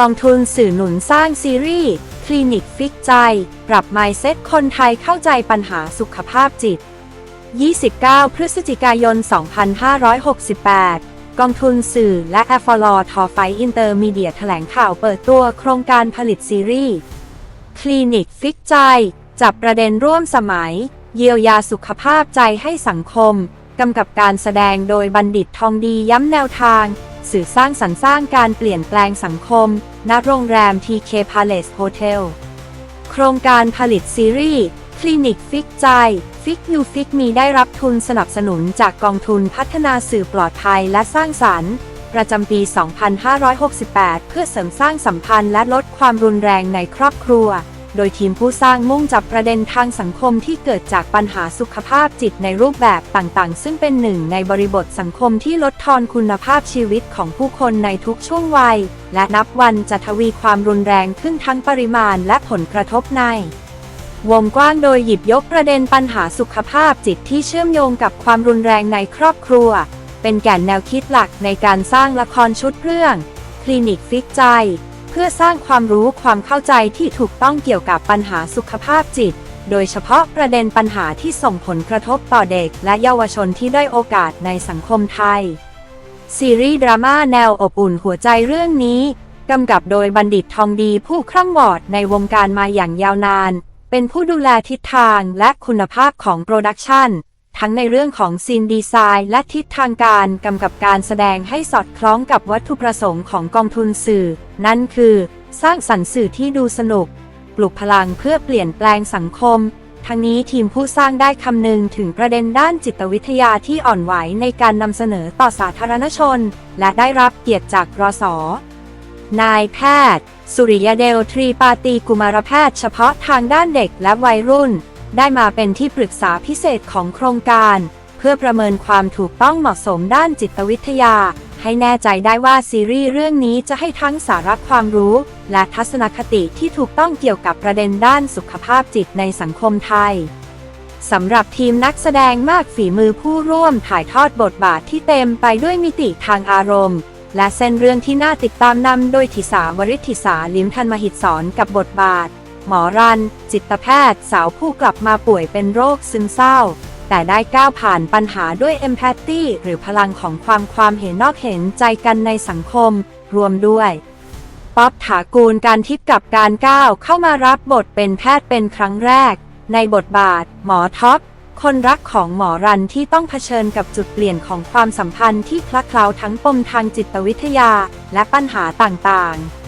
กองทุนสื่อหนุนสร้างซีรีส์ คลินิกฟิกใจ ปรับ mindset คนไทยเข้าใจปัญหาสุขภาพจิต 29 พฤศจิกายน 2568 กองทุนสื่อและ a f o l o ทอไฟอินเตอร์มีเดียแถลงข่าวเปิดตัวโครงการผลิตซีรีส์ คลินิกฟิกใจ จับประเด็นร่วมสมัย เยียวยาสุขภาพใจให้สังคม กำกับการแสดงโดยบัณฑิตทองดีย้ำแนวทาง สื่อสร้างสรรค์สร้างการเปลี่ยนแปลงสังคม ณ โรงแรม TK Palace Hotel โครงการผลิตซีรีส์ คลินิกฟิกใจ ฟิกยูฟิกมีได้รับทุนสนับสนุนจากกองทุนพัฒนาสื่อปลอดภัยและสร้างสรรค์ ประจำปี 2568 เพื่อเสริมสร้างสัมพันธ์และลดความรุนแรงในครอบครัว โดยทีมผู้สร้างมุ่งจับประเด็นทางสังคมที่เกิดจากปัญหาสุขภาพจิตในรูปแบบต่างๆ ซึ่งเป็นหนึ่งในบริบทสังคมที่ลดทอนคุณภาพชีวิตของผู้คนในทุกช่วงวัย และนับวันจะทวีความรุนแรงขึ้นทั้งปริมาณและผลกระทบใน วงกว้างโดยหยิบยกประเด็นปัญหาสุขภาพจิตที่เชื่อมโยงกับความรุนแรงในครอบครัว เป็นแก่นแนวคิดหลักในการสร้างละครชุดเรื่อง คลินิกฟิกใจ พื่อสร้างความรู้ความเข้าใจที่ถูกต้องเกี่ยวกับปัญหาสุขภาพจิต โดยเฉพาะประเด็นปัญหาที่ส่งผลกระทบต่อเด็กและเยาวชนที่ได้โอกาสในสังคมไทย ซีรีส์ดราม่าแนวอบอุ่นหัวใจเรื่องนี้กำกับโดยบัณฑิตทองดีผู้คร่ำวอดในวงการมาอย่างยาวนาน เป็นผู้ดูแลทิศทางและคุณภาพของโปรดักชัน ทั้งในเรื่องของซีนดีไซน์และทิศทางการกำกับการแสดงให้สอดคล้องกับวัตถุประสงค์ของกองทุนสื่อ นั่นคือ สร้างสรรค์สื่อที่ดูสนุก ปลุกพลังเพื่อเปลี่ยนแปลงสังคม ทั้งนี้ทีมผู้สร้างได้คำนึงถึงประเด็นด้านจิตวิทยาที่อ่อนไหวในการนำเสนอต่อสาธารณชน และได้รับเกียรติจากรสนายแพทย์ สุริยเดลทรีปาตีกุมารแพทย์เฉพาะทางด้านเด็กและวัยรุ่น ได้มาเป็นที่ปรึกษาพิเศษของโครงการ เพื่อประเมินความถูกต้องเหมาะสมด้านจิตวิทยา ให้แน่ใจได้ว่าซีรีส์เรื่องนี้จะให้ทั้งสาระความรู้ และทัศนคติที่ถูกต้องเกี่ยวกับประเด็นด้านสุขภาพจิตในสังคมไทยสำหรับทีมนักแสดงมากฝีมือผู้ร่วมถ่ายทอดบทบาทที่เต็มไปด้วยมิติทางอารมณ์ และเส้นเรื่องที่น่าติดตามนำโดยทิสาวริธิสาลิมทันมหิตสอนกับบทบาท หมอรัน จิตแพทย์ สาวผู้กลับมาป่วยเป็นโรคซึมเศร้า แต่ได้ก้าวผ่านปัญหาด้วยเอมพัตตีหรือพลังของความความเห็นนอกเห็นใจกันในสังคม รวมด้วย ป๊อบถากูลการทิพย์กับการก้าวเข้ามารับบทเป็นแพทย์เป็นครั้งแรก ในบทบาท หมอท็อปคนรักของหมอรันที่ต้องเผชิญกับจุดเปลี่ยนของความสัมพันธ์ที่คลักเคล้าทั้งปมทางจิตวิทยาและปัญหาต่างๆ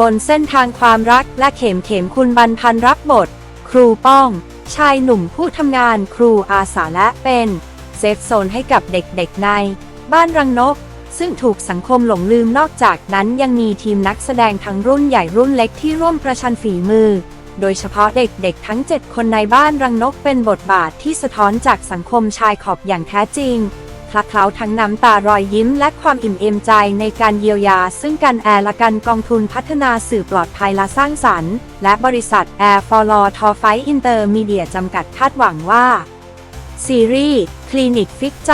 บนเส้นทางความรักและเข็มเข็มคุณบรรพันรับบท ครูป้อง ชายหนุ่มผู้ทำงานครูอาสาและเป็นเซฟโซนให้กับเด็กๆใน บ้านรังนก ซึ่งถูกสังคมหลงลืมนอกจากนั้นยังมีทีมนักแสดงทั้งรุ่นใหญ่รุ่นเล็กที่ร่วมประชันฝีมือ โดยเฉพาะเด็กๆทั้ง 7 คนในบ้านรังนกเป็นบทบาทที่สะท้อนจากสังคมชายขอบอย่างแท้จริง ลักเคล้าทั้งน้ำตารอยยิ้มและความอิ่มเอมใจในการเยียวยา ซึ่งการแอร์ละกันกองทุนพัฒนาสื่อปลอดภัยและสร้างสรรค์ และบริษัท Air for Law t o f i Intermedia จำกัดคาดหวังว่า ซีรีส์คลินิกฟิกใจ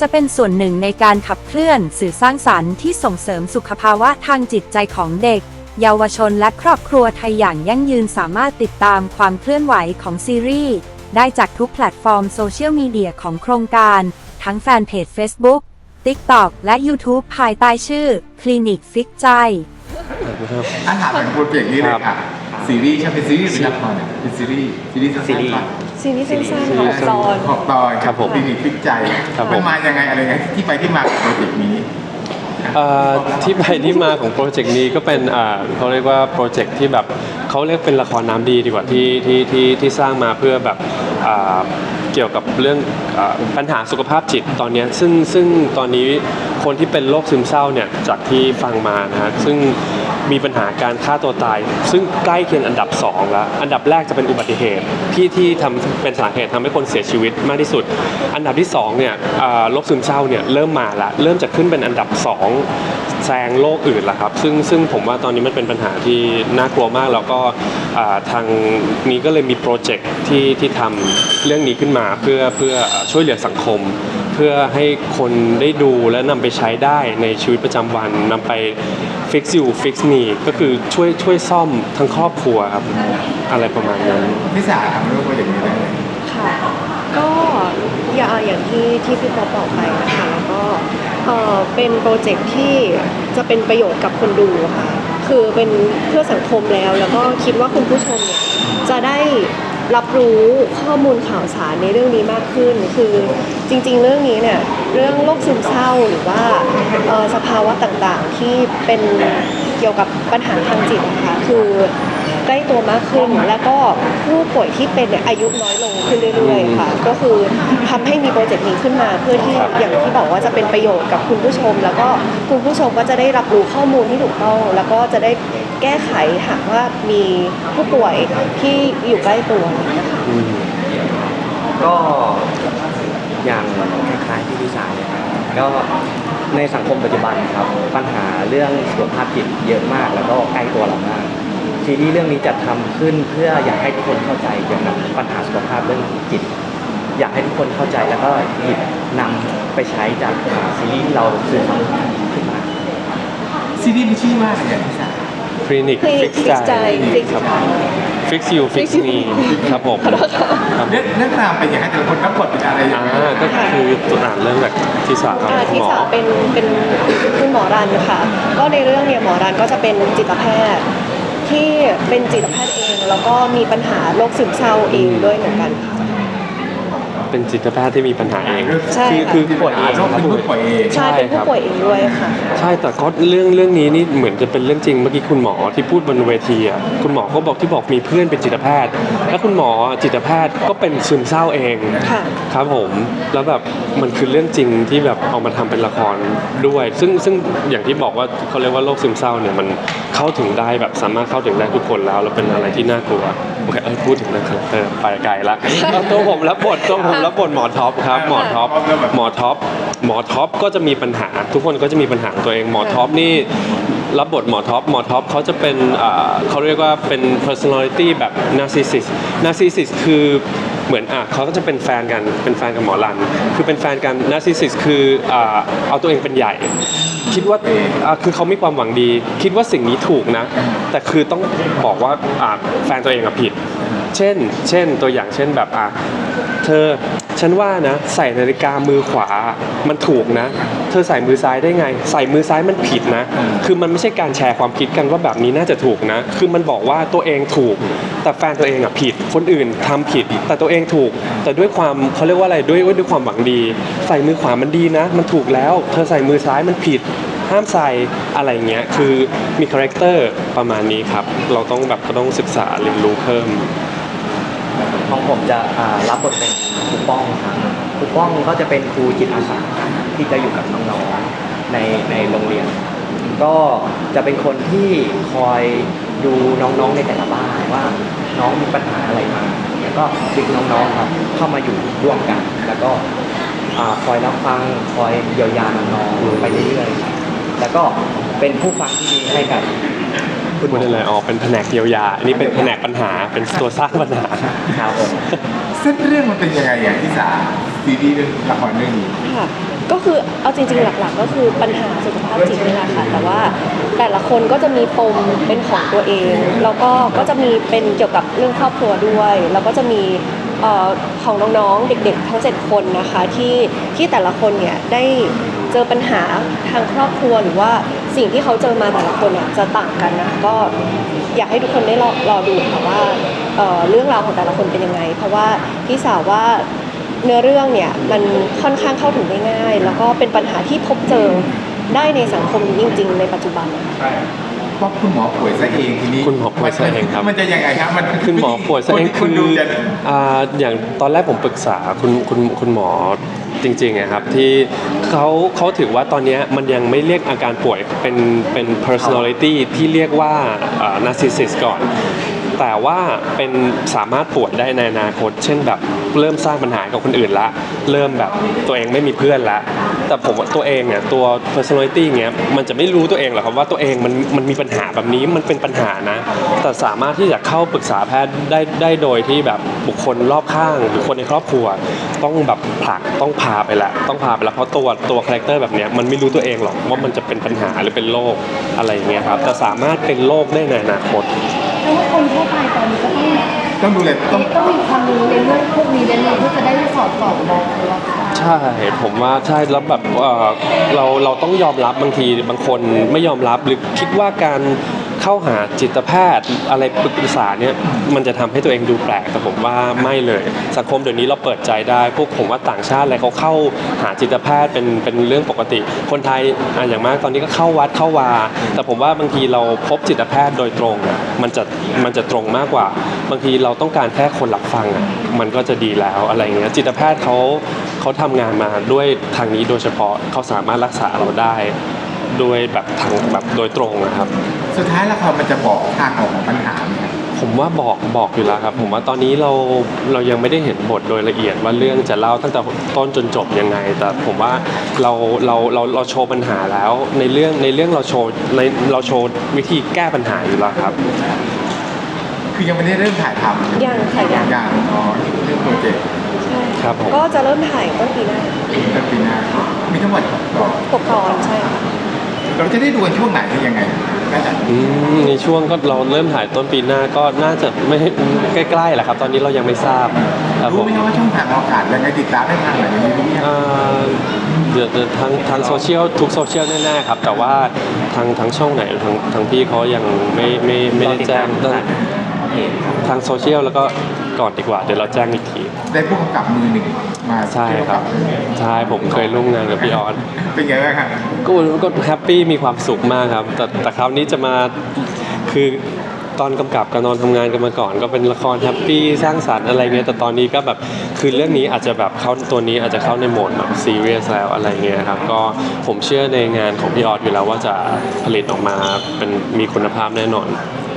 จะเป็นส่วนหนึ่งในการขับเคลื่อนสื่อสร้างสรรค์ที่ส่งเสริมสุขภาวะทางจิตใจของเด็กเยาวชนและครอบครัวไทยอย่างยั่งยืนสามารถติดตามความเคลื่อนไหวของซีรีส์ ได้จากทุกแพลตฟอร์มโซเชียลมีเดียของโครงการ ทั้งแฟนเพจ Facebook TikTok และ YouTube ภายใต้ชื่อ คลินิกฟิกใจ ถ้าถามถึงโปรเจกต์นี้เลยค่ะ ซีรีส์ใช่ไหมเป็นซีรีส์หรือละครเนี่ยเป็นซีรีส์ซีรีส์สั้นๆซีรีส์ปะซีรีส์สั้นๆของตอน หกตอนครับผมคลินิกฟิกใจครับผม มันมายังไงอะไรไงที่ไปที่มาของโปรเจกต์นี้ เอ่อที่ไปที่มาของโปรเจกต์นี้ก็เป็นอ่าเขาเรียกว่าโปรเจกต์ที่แบบเขาเรียกเป็นละครน้ำดีดีกว่าที่ที่ที่ที่สร้างมาเพื่อแบบอ่า เกี่ยวกับเรื่องอปัญหาสุขภาพจิตตอนนี้ซึ่งซึ่งตอนนี้คนที่เป็นโรคซึมเศร้าเนี่ยจากที่ฟังมานะฮะซึ่ง มีปัญหาการฆ่าตัวตาย ซึ่งใกล้เคียงอันดับสองแล้วอันดับแรกจะเป็นอุบัติเหตุที่ที่ทำเป็นสาเหตุทำให้คนเสียชีวิตมากที่สุด อันดับที่สองเนี่ยโรคซึมเศร้าเนี่ยเริ่มมาละเริ่มจะขึ้นเป็นอันดับสองแซงโรคอื่นละครับซึ่งซึ่งผมว่าตอนนี้มันเป็นปัญหาที่น่ากลัวมากแล้วก็ทางนี้ก็เลยมีโปรเจกต์ที่ที่ทำเรื่องนี้ขึ้นมาเพื่อเพื่อช่วยเหลือสังคมเพื่อให้คนได้ดูและนำไปใช้ได้ในชีวิตประจำวันนำไป fix you fix me ก็คือช่วยช่วยซ่อมทั้งครอบครัวครับอะไรประมาณนั้น พี่สาทำเรื่องโปรเจกต์นี้ได้เลยค่ะก็อย่างอย่างที่ที่พี่ป๊อปบอกไปนะคะแล้วก็เอ่อเป็นโปรเจกต์ที่จะเป็นประโยชน์กับคนดูค่ะคือเป็นเพื่อสังคมแล้ว แล้วก็คิดว่าคุณผู้ชมเนี่ยจะได้รับรู้ข้อมูลข่าวสารในเรื่องนี้มากขึ้น คือจริง ๆ เรื่องนี้เนี่ย เรื่องโรคซึมเศร้าหรือว่าสภาวะต่างๆ ที่เป็นเกี่ยวกับปัญหาทางจิตนะคะคือใกล้ตัวมากขึ้นแล้วก็ผู้ป่วยที่เป็นเนี่ยอายุน้อยลงขึ้นเรื่อยๆค่ะ ก็คือทำให้มีโปรเจกต์นี้ขึ้นมาเพื่อที่อย่างที่บอกว่าจะเป็นประโยชน์กับคุณผู้ชม แล้วก็คุณผู้ชมก็จะได้รับรู้ข้อมูลที่ถูกต้อง แล้วก็จะได้แก้ไขหากว่ามีผู้ป่วยที่อยู่ใกล้ตัวนะคะก็อย่าง คล้ายๆที่พี่สายเลยครับก็ในสังคมปัจจุบันครับปัญหาเรื่องสุขภาพจิตเยอะมาก แล้วก็ใกล้ตัวเรามากซีรีส์เรื่องนี้จัดทำขึ้นเพื่ออยากให้ทุกคนเข้าใจเกี่ยวกับปัญหาสุขภาพเรื่องจิต อยากให้ทุกคนเข้าใจแล้วก็หยิบนำไปใช้จากซีรีส์ที่เราสื่อสารขึ้นมาซีรีส์มีชื่อมากเลยอะพี่สาคลินิกคลินิฟิกกฟิกใจใจฟิกครับใจ fix you fix me ครับผมครับเรื่องเรื่องราวเป็นยังไงแต่ละคนรับบทเป็นอะไรอย่างอ่าไรก็คือตัวอ่านเรื่องแบบที่สามอ่าหที่มอ สาวเป็นเป็นคุณหมอรันค่ะ ก็ในเรื่องเนี่ยหมอรันก็จะเป็นจิตแพทย์ ที่เป็นจิตแพทย์เอง แล้วก็มีปัญหาโรคซึมเศร้าเองด้วยเหมือนกันค่ะ เป็นจิตแพทย์ที่มีปัญหาเองใช่คือค่ะ คือป่วยเองเป็นผู้ป่วยเองใช่เป็นผู้ป่วยเองด้วยค่ะ ใช่แต่ก็เรื่องเรื่องนี้นี่เหมือนจะเป็นเรื่องจริงเมื่อกี้คุณหมอที่พูดบนเวทีอะคุณหมอก็บอกที่บอกมีเพื่อนเป็นจิตแพทย์ แล้วคุณหมอจิตแพทย์ก็เป็นซึมเศร้าเองค่ะครับผมแล้วแบบมันคือเรื่องจริงที่แบบเอามาทำเป็นละครด้วย ซึ่งซึ่งอย่างที่บอกว่าเขาเรียกว่าโรคซึมเศร้าเนี่ยมันเข้าถึงได้แบบสามารถเข้าถึงได้ทุกคนแล้วแล้วเป็นอะไรที่น่ากลัวโอเคเอ้ยพูดถึงเรื่องคาแรคเตอร์ไปไกลละเอาตัวผมรับบทตัวผมรับบทหมอท็อปครับ หมอท็อปหมอท็อปหมอท็อปก็จะมีปัญหา ทุกคนก็จะมีปัญหาของตัวเองหมอท็อปนี่รับบทหมอท็อปหมอท็อปเขาจะเป็นอ่าเขาเรียกว่าเป็น personality แบบ narcissist narcissist คือเหมือนอะเขาก็จะเป็นแฟนกันเป็นแฟนกับหมอรัน คือเป็นแฟนกัน narcissist คืออ่าเอาตัวเองเป็นใหญ่ คิดว่าอะคือเขามีความหวังดี คิดว่าสิ่งนี้ถูกนะ แต่คือต้องบอกว่าอะแฟนตัวเองอะผิด เช่น เช่นตัวอย่างเช่นแบบอะเธ อ ฉันว่านะ ใส่นาฬิกามือขวา มันถูกนะ เธอใส่มือซ้ายได้ไง ใส่มือซ้ายมันผิดนะ คือมันไม่ใช่การแชร์ความคิดกันว่าแบบนี้น่าจะถูกนะ คือมันบอกว่าตัวเองถูก แต่แฟนตัวเองอะผิด คนอื่นทำผิด แต่ตัวเองถูก แต่ด้วยความเขาเรียกว่าอะไร ด้วยด้วยความหวังดี ใส่มือขวามันดีนะ มันถูกแล้ว เธอใส่มือซ้ายมันผิดห้ามใส่อะไรเงี้ย คือมีคาแรคเตอร์ประมาณนี้ครับ เราต้องแบบก็ต้องศึกษาเรียนรู้เพิ่ม ของผมจะรับบทเป็นครูป้องครับครูป้องก็จะเป็นครูจิตอาสาที่จะอยู่กับน้องๆในในโรงเรียน ก็จะเป็นคนที่คอยดูน้องๆในแต่ละบ้านว่าน้องมีปัญหาอะไรมาแล้วก็ดึงน้องๆครับเข้ามาอยู่ร่วมกัน แล้วก็คอยรับฟังคอยเยียวยาน้องๆไปเรื่อยๆแล้วก็เป็นผู้ฟังที่ดีให้กับ คุณหมพูดได้เลยอ๋อเป็นแผนกเยียวยา อันนี้เป็นแผนกปัญหาเป็นตัวสร้างปัญหา ครับผม เส้นเรื่องมันเป็นยังไงอย่างที่สาซีรีส์เรื่องละครเรื่องนี้ ค่ะก็คือเอาจริงๆหลักๆ ก็คือปัญหาสุขภาพจิตนี่แหละค่ะ แต่ว่าแต่ละคนก็จะมีปมเป็นของตัวเอง แล้วก็ก็จะมีเป็นเกี่ยวกับเรื่องครอบครัวด้วย แล้วก็จะมีเอ่อของน้องๆเด็กๆ ทั้ง 7 คนนะคะที่ที่แต่ละคนเนี่ยได้ เจอปัญหาทางครอบครัวหรือว่าสิ่งที่เขาเจอมาแต่ละคนเนี่ยจะต่างกันนะก็อยากให้ทุกคนได้รอรอดูค่ะว่าเอ่อเรื่องราวของแต่ละคนเป็นยังไง เพราะว่าพี่สาวว่าเนื้อเรื่องเนี่ยมันค่อนข้างเข้าถึงได้ง่าย แล้วก็เป็นปัญหาที่พบเจอได้ในสังคมจริง ๆ ในปัจจุบันนะคะ เพราะคุณหมอป่วยซะเองทีนี้คุณหมอป่วยซะเองครับ มันจะยังไงครับมันคุณหมอป่วยซะเองคคืนอดูจะ อ่าอย่างตอนแรกผมปรึกษาคุณคุณคุณหมอ จริงๆอะครับที่เขาเขาถือว่าตอนเนี้ยมันยังไม่เรียกอาการป่วยเป็นเป็น personality ที่เรียกว่าอ่า narcissist ก่อน แต่ว่าเป็นสามารถป่วยได้ในอนาคต เช่นแบบเริ่มสร้างปัญหากับคนอื่นละ เริ่มแบบตัวเองไม่มีเพื่อนละ แต่ผมว่าตัวเองเนี่ยตัว personality เงี้ยมันจะไม่รู้ตัวเองหรอกครับว่าตัวเองมันมันมีปัญหาแบบนี้มันเป็นปัญหานะ แต่สามารถที่จะเข้าปรึกษาแพทย์ได้ได้โดยที่แบบบุคคลรอบข้างหรือคนในครอบครัว ต้องแบบผลักต้องพาไปล้วต้องพาไปล้วเพราะตัวตัวคาแรคเตอร์แบบเนี้ยมันไม่รู้ตัวเองหรอกว่ามันจะเป็นปัญหาหรือเป็นโรคอะไรอย่างเงี้ยครับแต่สามารถเป็นโรคได้ในอนาคตเพราะว่าคนทั่วไปตอนนี้ก็ต้อง ต้องดูแลต้องต้องมีความรู้ในเรื่องพวกนี้แน่ๆเพื่อจะได้สอดส่องมองราคาใช่ผมว่าใช่แล้วแบบเอ่อเราเราต้องยอมรับบางทีบางคนไม่ยอมรับหรือคิดว่าการ เข้าหาจิตแพทย์อะไรปรึกษาเนี่ยมันจะทำให้ตัวเองดูแปลกแต่ผมว่าไม่เลยสังคมเดี๋ยวนี้เราเปิดใจได้ พวกผมว่าต่างชาติอะไรเขาเข้าหาจิตแพทย์เป็นเป็นเรื่องปกติ คนไทยอะอย่างมากตอนนี้ก็เข้าวัดเข้าวา แต่ผมว่าบางทีเราพบจิตแพทย์โดยตรงมันจะมันจะตรงมากกว่า บางทีเราต้องการแค่คนรับฟังอะมันก็จะดีแล้วอะไรเงี้ยจิตแพทย์เขาเขาทำงานมาด้วยทางนี้โดยเฉพาะเขาสามารถรักษาเราได้ ด้วยแบบทางแบบโดยตรงนะครับ สุดท้ายละครมันจะบอกทางออกของปัญหาไหมครับผมว่าบอกบอกอยู่แล้วครับ ผมว่าตอนนี้เราเรายังไม่ได้เห็นบทโดยละเอียดว่าเรื่องจะเล่าตั้งแต่ต้นจนจบยังไง แต่ผมว่าเราเราเราเราโชว์ปัญหาแล้ว ในเรื่องในเรื่องเราโชว์ในเราโชว์วิธีแก้ปัญหาอยู่แล้วครับ คือยังไม่ได้เริ่มถ่ายทำยังค่ะยังอย่างอ๋อเรื่องโปรเจกต์ใช่ครับผมก็จะเริ่มถ่ายต้นปีหน้าต้นปีหน้ามีทั้งหมดบอกตกตอนใช่ค่ะ เราจะได้ดูกันช่วงไหนหรือยังไงน่าจะอืมในช่วงก็เราเริ่มถ่ายต้นปีหน้าก็น่าจะไม่ใกล้ๆแหละครับ ตอนนี้เรายังไม่ทราบครับผรู้มไหมครับว่าช่องทางออกอากาศยังไงติดตามได้ทางไหนยังไงรู้ไหมครับอ่าเดี๋ยวเดี๋ยวทางทางโซเชียลทุกโซเชียลแน่ๆครับ แต่ว่าทางทางช่องไหนทางทางพี่เขายังไม่ไม่ไม่ได้แจ้งรอติดตามเพจครับทางโซเชียลแล้วก็ก่อนดีกว่าเดี๋ยวเราแจ้งอีกที ได้ผู้กำกับมือหนึ่ง มาใช่ครับ ใช่ผมเคยร่วมงานกับพี่ออสเป็นไงบ้างครับก็ก็แฮปปี้มีความสุขมากครับ แต่แต่คราวนี้จะมาคือตอนกำกับกับนอนทำงานกันมาก่อน ก็เป็นละครแฮปปี้สร้างสรรค์อะไรเงี้ยแต่ตอนนี้ก็แบบคือเรื่องนี้อาจจะแบบเข้าตัวนี้อาจจะเข้าในโหมดแบบซีเรียสแล้วอะไรเงี้ยครับก็ผมเชื่อในงานของพี่ออสอยู่แล้วว่าจะผลิตออกมาเป็นมีคุณภาพแน่นอน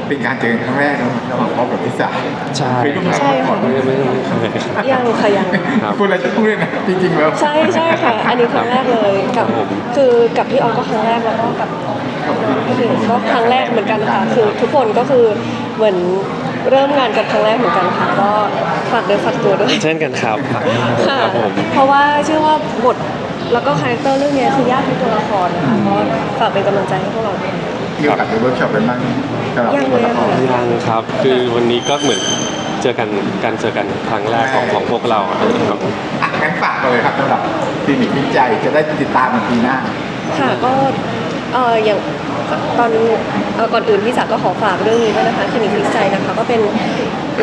เป็นการเจอครั้งแรกระหว่างพ่อกับพี่สาวใช่เคยร่วมงานใช่มาก่อค่ะนไม่ไม่ไม่เคย ยังค่ะยัง ครับ พูดอะไรจะพูดเลยนะจริงๆแล้วใช่ใช่ค่ะ อันนี้ครั้งแรกเลยกับครับผม คือกับพี่ออสก็ครั้งแรกแล้วก็กับพี่หญิงก็ครั้งแรกเหมือนกันค่ะ คือทุกคนก็คือเหมือนเริ่มงานกันครั้งแรกเหมือนกันค่ะก็ฝากเดินฝากตัวด้วยเช่นกันครับค่ะครับผมเพราะว่าเชื่อว่าบทแล้วก็คาแรคเตอร์เรื่องนี้คือยากทุกตัวละครนะคะก็ฝากเป็นกำลังใจให้พวกเราด้วย มีโอกาสไปเวิร์กช็อปกันบ้างสำหรับยังตัวเลยละคร ค่ะ ยังครับ คือวันนี้ก็เหมือนเจอกันการเจอกันครั้งแรกของของพวกเราอะครับ อะงั้นฝากเลยครับสำหรับคลินิกวิจัยจะได้ติดตามกันปีหน้า ค่ะก็ เอ่ออย่างตอนเอ่อก่อนอื่นพี่จ๋าก็ขอฝากเรื่องนี้ด้วยนะคะคลินิกวิจัยนะคะ ก็เป็น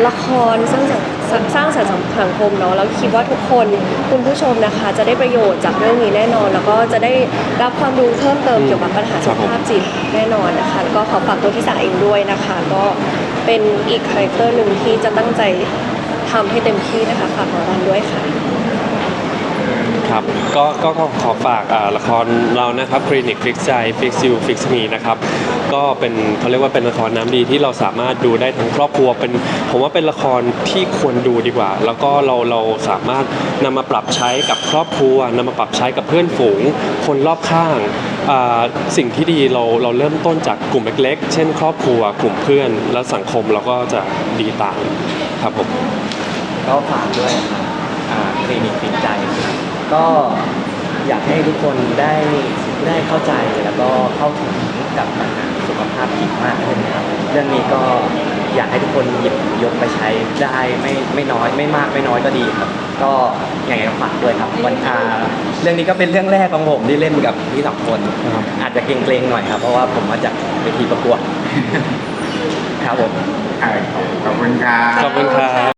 ละครสร้างสรรค์สร้างสรรค์สังคมเนาะแล้วคิดว่าทุกคนคุณผู้ชมนะคะ จะได้ประโยชน์จากเรื่องนี้แน่นอน แล้วก็จะได้รับความรู้เพิ่มเติมเกี่ยวกับปัญหาสุขภาพจิตแน่นอนนะคะแล้วก็ขอฝากตัวพี่จ๋าเองด้วยนะคะ ก็เป็นอีกคาแรคเตอร์หนึ่งที่จะตั้งใจทำให้เต็มที่นะคะฝากรางวัลด้วยค่ะครับ ก็ก็ก็ขอฝากละครเรานะครับคลินิกฟิกใจฟิกซิลฟิกมีนะครับก็เป็นเขาเรียกว่าเป็นละครน้ำดีที่เราสามารถดูได้ทั้งครอบครัวเป็นผมว่าเป็นละครที่ควรดูดีกว่า แล้วก็เราเราสามารถนำมาปรับใช้กับครอบครัวนำมาปรับใช้กับเพื่อนฝูง คนรอบข้างสิ่งที่ดีเราเราเริ่มต้นจากกลุ่มเล็กๆ เช่น ครอบครัวกลุ่มเพื่อน และสังคมเราก็จะดีตามครับผมก็ฝากด้วยครับอ่าคลินิกฟินใจ ก็อยากให้ทุกคนได้ได้เข้าใจแล้วก็เข้าถึงกับปัญหาสุขภาพจิตมากขึ้นครับเรื่องนี้ก็อยากให้ทุกคนหยิบยกไปใช้ได้ไม่ไม่น้อยไม่มากไม่น้อยก็ดีครับ ก็อย่างไรก็ฝากด้วยครับวันอ่าเรื่องนี้ก็เป็นเรื่องแรกของผมที่เล่นกับพี่สองคนครับอาจจะเกรงๆหน่อยครับ เพราะว่าผมมาจากเวทีประกวดครับผมอะขอบคุณครับ ขอบคุณครับ